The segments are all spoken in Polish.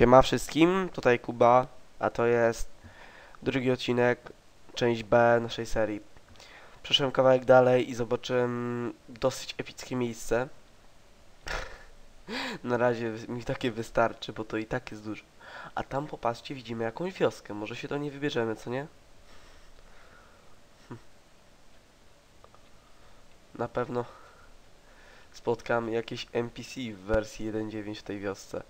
Siema wszystkim, tutaj Kuba, a to jest drugi odcinek, część B naszej serii. Przeszedłem kawałek dalej i zobaczyłem dosyć epickie miejsce. Na razie mi takie wystarczy, bo to i tak jest dużo. A tam popatrzcie, widzimy jakąś wioskę, może się do niej wybierzemy, co nie? Hm. Na pewno spotkamy jakieś NPC w wersji 1.9 w tej wiosce.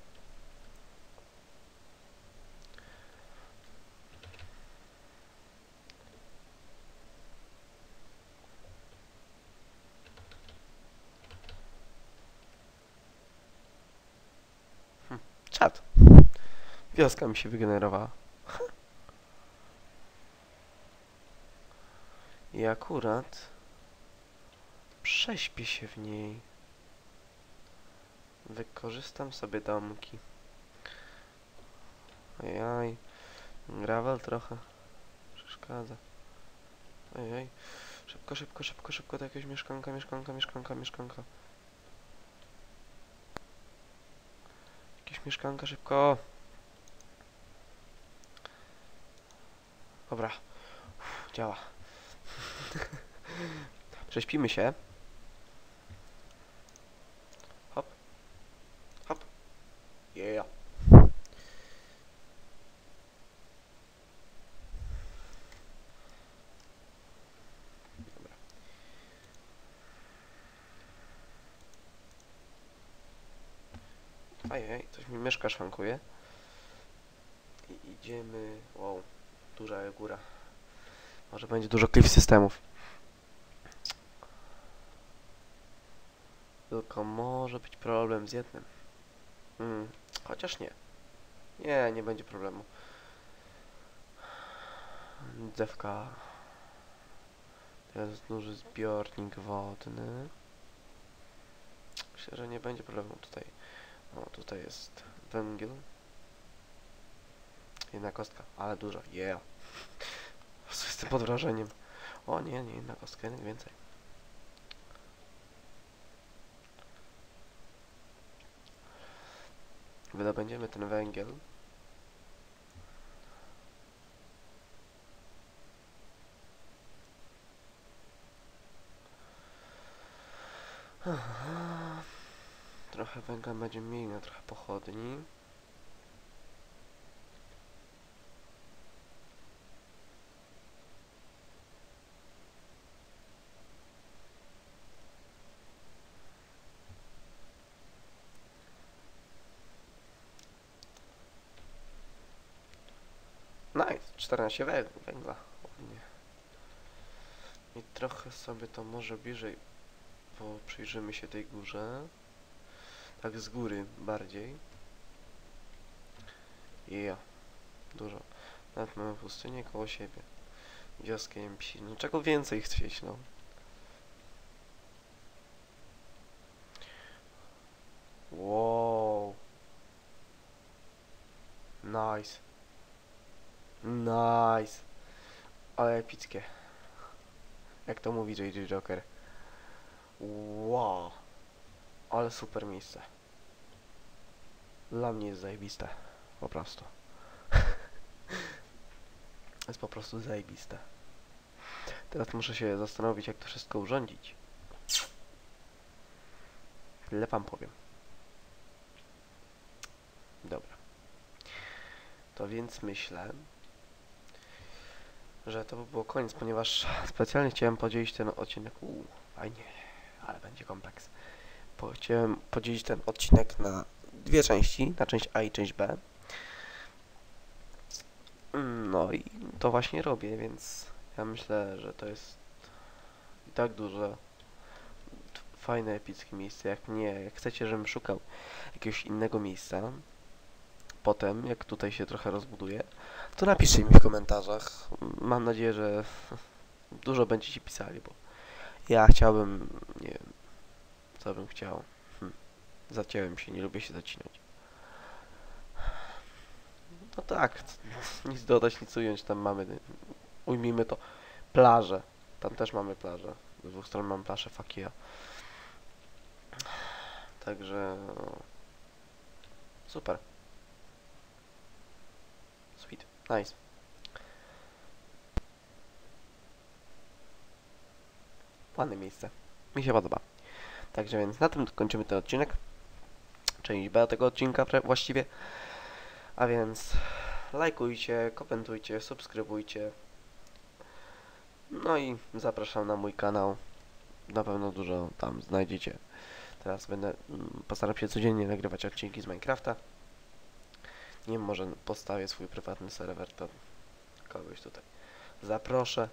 Czad. Wioska mi się wygenerowała. I akurat prześpię się w niej. Wykorzystam sobie domki. Ojej. Gravel trochę. Przeszkadza. Ojej. Szybko, szybko, szybko, szybko do jakiegoś mieszkanka, mieszkanka, mieszkanka, mieszkanka. Jakieś mieszkanka, szybko. Dobra. Działa. Prześpimy się. Hop. Hop. Yeah. Dobra. Ajej, coś mi myszka szwankuje. I idziemy... Wow, duża góra. Może będzie dużo cliff systemów. Tylko może być problem z jednym. Hmm, chociaż nie. Nie, nie będzie problemu. Dewka. Jest duży zbiornik wodny. Myślę, że nie będzie problemu tutaj. O, tutaj jest węgiel. Jedna kostka, ale dużo. Yeah. Jestem pod wrażeniem. O nie, nie jedna kostka, jednak więcej. Wydobędziemy ten węgiel. Aha. Trochę węgla będziemy mieli na trochę pochodni. Nice, 14 węg- węgla. Ładnie. I trochę sobie to może bliżej, bo przyjrzymy się tej górze. Tak z góry bardziej. I. Dużo. Nawet mamy pustynię koło siebie. Wioskę MP. No czego więcej chcieć, no. Wow. Nice. Nice. Ale epickie. Jak to mówi JJ Joker. Wow. Ale super miejsce. Dla mnie jest zajebiste. Po prostu. jest po prostu zajebiste. Teraz muszę się zastanowić, jak to wszystko urządzić. Tyle wam powiem. Dobra. To więc myślę, że to by było koniec, ponieważ specjalnie chciałem podzielić ten odcinek. Uuu, fajnie, ale będzie kompleks. Chciałem podzielić ten odcinek na dwie części, na część A i część B. No i to właśnie robię, więc ja myślę, że to jest i tak duże, fajne, epickie miejsce. Jak nie, jak chcecie, żebym szukał jakiegoś innego miejsca, potem, jak tutaj się trochę rozbuduje, to napiszcie mi w komentarzach. Mam nadzieję, że dużo będziecie pisali, bo ja chciałbym, nie wiem, co bym chciał. Hm. Zaciąłem się, nie lubię się zacinać. No tak, nic dodać, nic ująć, tam mamy, ujmijmy to, plażę. Tam też mamy plażę. Z dwóch stron mam plażę, yeah. Także, no, super. Nice. Ładne miejsce. Mi się podoba. Także więc na tym kończymy ten odcinek. Część B tego odcinka właściwie. A więc lajkujcie, komentujcie, subskrybujcie. No i zapraszam na mój kanał. Na pewno dużo tam znajdziecie. Teraz będę mm, postaram się codziennie nagrywać odcinki z Minecrafta. Nie wiem, może postawię swój prywatny serwer, to kogoś tutaj zaproszę.